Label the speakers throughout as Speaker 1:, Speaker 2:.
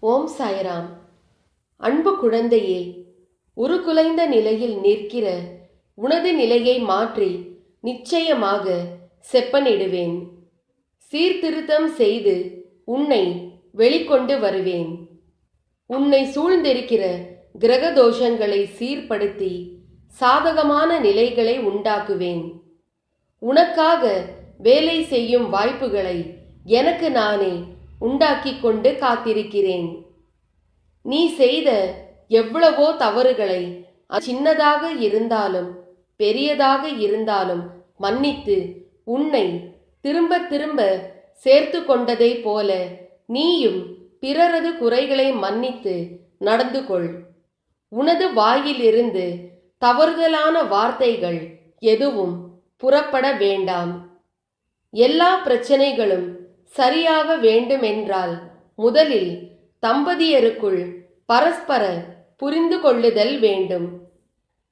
Speaker 1: ஓம் சாய்ராம். அன்பு குழந்தையே உருகுலைந்த நிலையில் நிற்கிற உனது நிலையை மாற்றி நிச்சயமாக செப்பனிடுவேன். சீர்திருத்தம் செய்து உன்னை வெளிக்கொண்டு வருவேன். உன்னை சூழ்ந்திருக்கிற கிரக தோஷங்களை சீர்படுத்தி சாதகமான நிலைகளை உண்டாக்குவேன். உனக்காக வேலை செய்யும் வாய்ப்புகளை எனக்கு நானே உண்டாக்கி கொண்டு காத்திருக்கிறேன். நீ செய்த எவ்வளவோ தவறுகளை சின்னதாக இருந்தாலும் பெரியதாக இருந்தாலும் மன்னித்து உன்னை திரும்ப திரும்ப சேர்த்து கொண்டதை போல நீயும் பிறரது குறைகளை மன்னித்து நடந்து கொள். உனது வாயிலிருந்து தவறுதலான வார்த்தைகள் எதுவும் புறப்பட வேண்டாம். எல்லா பிரச்சனைகளும் சரியாக வேண்டுமென்றால் முதலில் தம்பதியருக்குள் பரஸ்பர புரிந்து கொள்ளுதல் வேண்டும்.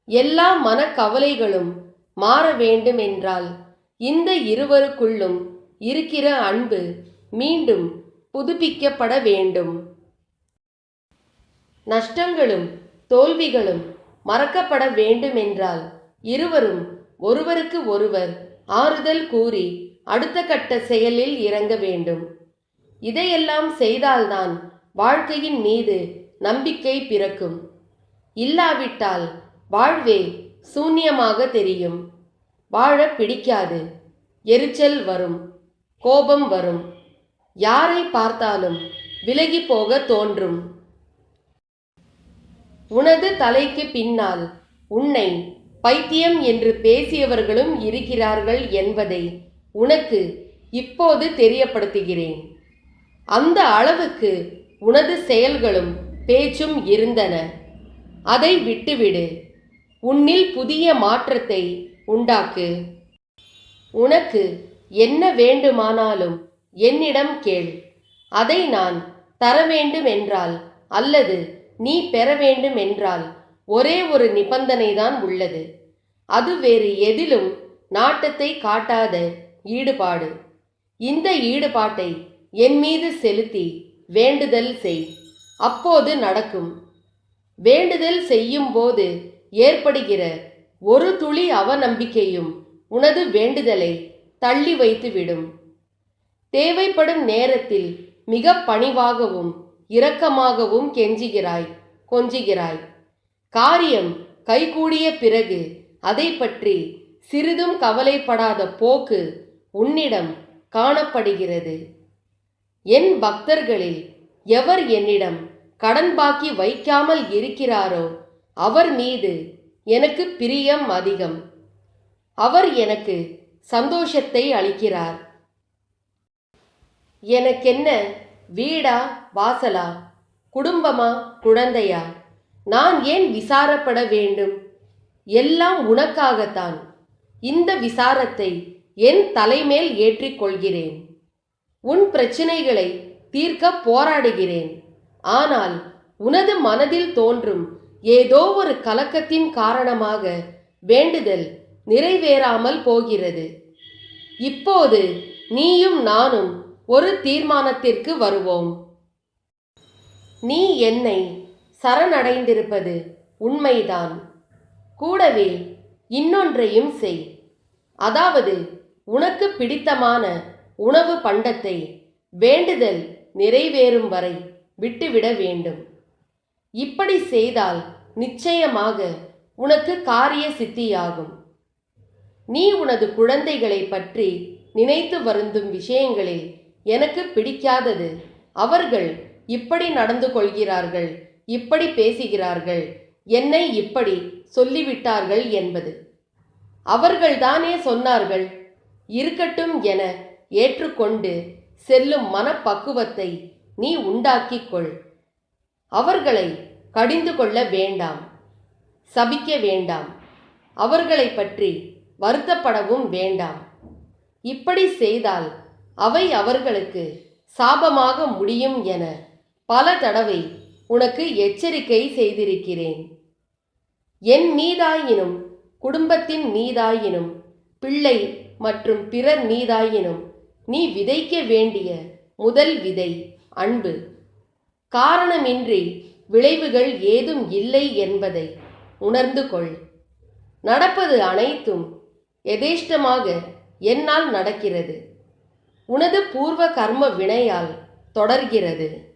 Speaker 1: எல்லா மனக்கவலைகளும் மாற வேண்டுமென்றால் இந்த இருவருக்குள்ளும் இருக்கிற அன்பு மீண்டும் புதுப்பிக்கப்பட வேண்டும். நஷ்டங்களும் தோல்விகளும் மறக்கப்பட வேண்டுமென்றால் இருவரும் ஒருவருக்கு ஒருவர் ஆறுதல் கூறி அடுத்த கட்ட செயலில் இறங்க வேண்டும். இதையெல்லாம் செய்தால்தான் வாழ்க்கையின் மீது நம்பிக்கை பிறக்கும். இல்லாவிட்டால் வாழ்வே சூன்யமாக தெரியும். வாழ பிடிக்காது. எரிச்சல் வரும். கோபம் வரும். யாரை பார்த்தாலும் விலகி போக தோன்றும். உனது தலைக்கு பின்னால் உன்னை பைத்தியம் என்று பேசியவர்களும் இருக்கிறார்கள் என்பதை உனக்கு இப்போது தெரியப்படுத்துகிறேன். அந்த அளவுக்கு உனது செயல்களும் பேச்சும் இருந்தன. அதை விட்டுவிடு. உன்னில் புதிய மாற்றத்தை உண்டாக்கு. உனக்கு என்ன வேண்டுமானாலும் என்னிடம் கேள். அதை நான் தர வேண்டும் என்றால் அல்லது நீ பெற வேண்டும் என்றால் ஒரே ஒரு நிபந்தனைதான் உள்ளது. அது வேறு எதிலும் நாட்டத்தை காட்டாத ஈடுபாடு. இந்த ஈடுபாட்டை என் மீது செலுத்தி வேண்டுதல் செய். அப்போது நடக்கும். வேண்டுதல் செய்யும் போது ஏற்படுகிற ஒரு துளி அவநம்பிக்கையும் உனது வேண்டுதலை தள்ளி வைத்துவிடும். தேவைப்படும் நேரத்தில் மிக பணிவாகவும் இரக்கமாகவும் கெஞ்சுகிறாய் கொஞ்சுகிறாய். காரியம் கைகூடிய பிறகு அதை பற்றி சிறிதும் கவலைப்படாத போக்கு உன்னிடம் காணப்படுகிறது. என் பக்தர்களில் எவர் என்னிடம் கடன் பாக்கி வைக்காமல் இருக்கிறாரோ அவர் மீது எனக்கு பிரியம் அதிகம். அவர் எனக்கு சந்தோஷத்தை அளிக்கிறார். எனக்கென்ன வீடா வாசலா குடும்பமா குழந்தையா? நான் ஏன் விசாரப்பட வேண்டும்? எல்லாம் உனக்காகத்தான். இந்த விசாரத்தை என் தலைமேல் ஏற்றிக்கொள்கிறேன். உன் பிரச்சினைகளை தீர்க்க போராடுகிறேன். ஆனால் உனது மனதில் தோன்றும் ஏதோ ஒரு கலக்கத்தின் காரணமாக வேண்டுதல் நிறைவேறாமல் போகிறது. இப்போது நீயும் நானும் ஒரு தீர்மானத்திற்கு வருவோம். நீ என்னை சரணடைந்திருப்பது உண்மைதான். கூடவே இன்னொன்றையும் செய். அதாவது உனக்கு பிடித்தமான உணவு பண்டத்தை வேண்டுதல் நிறைவேறும் வரை விட்டுவிட வேண்டும். இப்படி செய்தால் நிச்சயமாக உனக்கு காரிய சித்தியாகும். நீ உனது குழந்தைகளை பற்றி நினைத்து வருந்தும் விஷயங்களில் எனக்கு பிடிக்காதது. அவர்கள் இப்படி நடந்து கொள்கிறார்கள் இப்படி பேசுகிறார்கள் என்னை இப்படி சொல்லிவிட்டார்கள் என்பது. அவர்கள்தானே சொன்னார்கள் இருக்கட்டும் என ஏற்றுக்கொண்டு செல்லும் மனப்பக்குவத்தை நீ உண்டாக்கிக் கொள் அவர்களை கடிந்து கொள்ள வேண்டாம் சபிக்க வேண்டாம். அவர்களை பற்றி வருத்தப்படவும் வேண்டாம். இப்படி செய்தால் அவை அவர்களுக்கு சாபமாக முடியும் என பல தடவை உனக்கு எச்சரிக்கை செய்திருக்கிறேன். என் மீதாயினும் குடும்பத்தின் மீதாயினும் பிள்ளை மற்றும் பிறர் மீதாயினும் நீ விதைக்க வேண்டிய முதல் விதை அன்பு. காரணமின்றி விளைவுகள் ஏதும் இல்லை என்பதை உணர்ந்து கொள். நடப்பது அனைத்தும் எதேஷ்டமாக என்னால் நடக்கிறது. உனது பூர்வ கர்ம வினையால் தொடர்கிறது.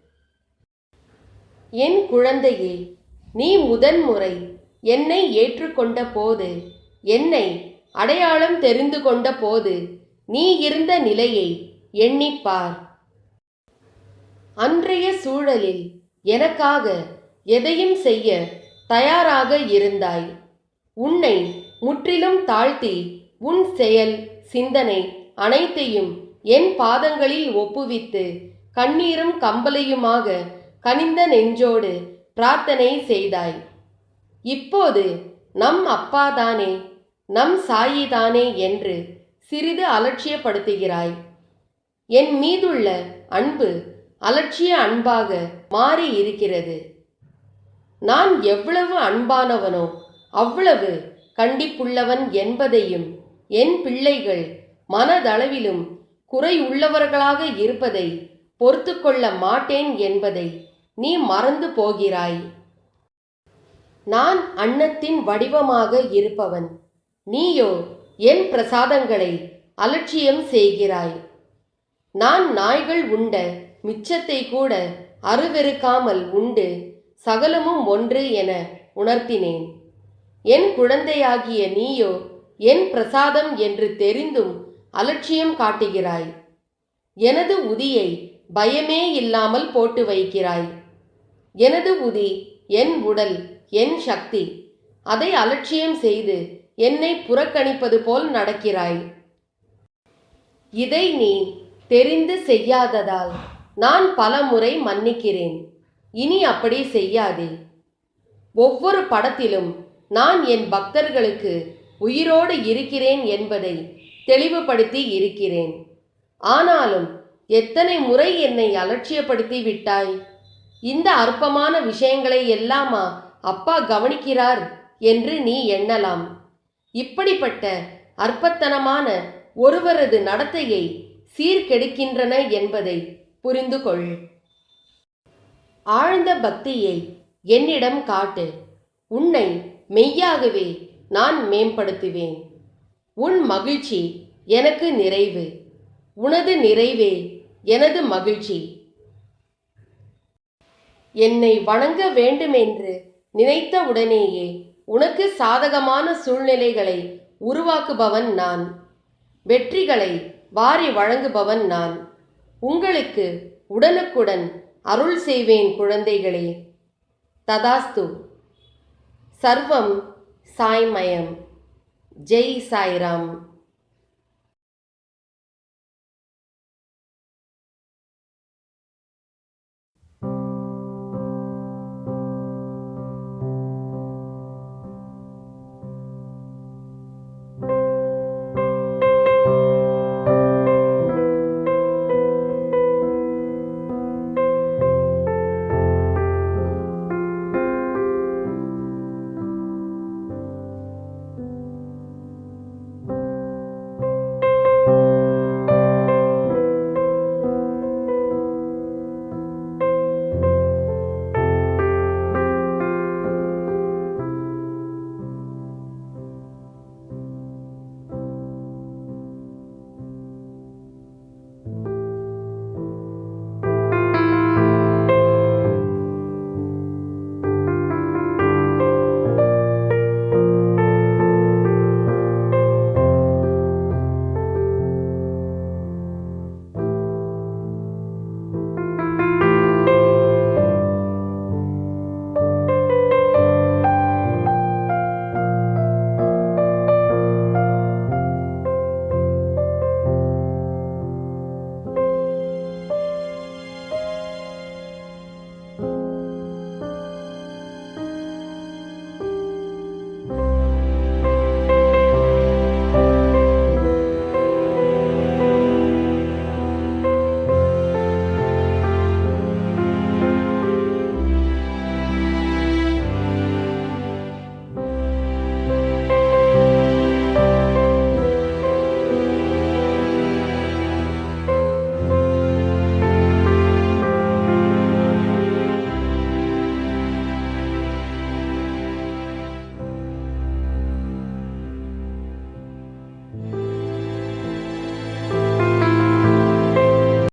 Speaker 1: என் குழந்தையே நீ முதன்முறை என்னை ஏற்றுக்கொண்ட போது என்னை அடையாளம் தெரிந்து கொண்ட போது நீ இருந்த நிலையை எண்ணிப்பார். அன்றைய சூழலில் எனக்காக எதையும் செய்ய தயாராக இருந்தாய். உன்னை முற்றிலும் தாழ்த்தி உன் செயல் சிந்தனை அனைத்தையும் என் பாதங்களில் ஒப்புவித்து கண்ணீரும் கம்பலையுமாக கனிந்த நெஞ்சோடு பிரார்த்தனை செய்தாய். இப்போது நம் அப்பாதானே. நம் சாயிதானே என்று சிறிது அலட்சியப்படுத்துகிறாய். என் மீதுள்ள அன்பு அலட்சிய அன்பாக மாறி இருக்கிறது. நான் எவ்வளவு அன்பானவனோ அவ்வளவு கண்டிப்புள்ளவன் என்பதையும் என் பிள்ளைகள் மனதளவிலும் குறை உள்ளவர்களாக இருப்பதை பொறுத்து கொள்ள மாட்டேன் என்பதை நீ மறந்து போகிறாய். நான் அன்னத்தின் வடிவமாக இருப்பவன். நீயோ என் பிரசாதங்களை அலட்சியம் செய்கிறாய். நான் நாய்கள் உண்ட மிச்சத்தை கூட அருவெருக்காமல் உண்டு சகலமும் ஒன்று என உணர்த்தினேன். என் குழந்தையாகிய நீயோ என் பிரசாதம் என்று தெரிந்தும் அலட்சியம் காட்டுகிறாய். எனது உதியை பயமே இல்லாமல் போட்டு வைக்கிறாய். எனது உதி என் உடல் என் சக்தி அதை அலட்சியம் செய்து என்னை புறக்கணிப்பது போல் நடக்கிறாய். இதை நீ தெரிந்து செய்யாததால் நான் பலமுறை மன்னிக்கிறேன். இனி அப்படி செய்யாதே. ஒவ்வொரு படத்திலும் நான் என் பக்தர்களுக்கு உயிரோடு இருக்கிறேன் என்பதை தெளிவுபடுத்தி இருக்கிறேன். ஆனாலும் எத்தனை முறை என்னை அலட்சியப்படுத்தி விட்டாய்? இந்த அற்பமான விஷயங்களை எல்லாமா அப்பா கவனிக்கிறார் என்று நீ எண்ணலாம். இப்படிப்பட்ட அற்பத்தனமான ஒருவரது நடத்தையை சீர்கெடுக்கின்றன என்பதை புரிந்து கொள் ஆழ்ந்த பக்தியை என்னிடம் காட்டு. உன்னை மெய்யாகவே நான் மேம்படுத்துவேன். உன் மகிழ்ச்சி எனக்கு நிறைவு. உனது நிறைவே எனது மகிழ்ச்சி. என்னை வணங்க வேண்டுமென்று நினைத்த உடனேயே உனக்கு சாதகமான சூழ்நிலைகளை உருவாக்குபவன் நான். வெற்றிகளை வாரி வழங்குபவன் நான். உங்களுக்கு உடனுக்குடன் அருள் செய்வேன் குழந்தைகளே. ததாஸ்து. சர்வம் சாய்மயம். ஜெய் சாய்ராம்.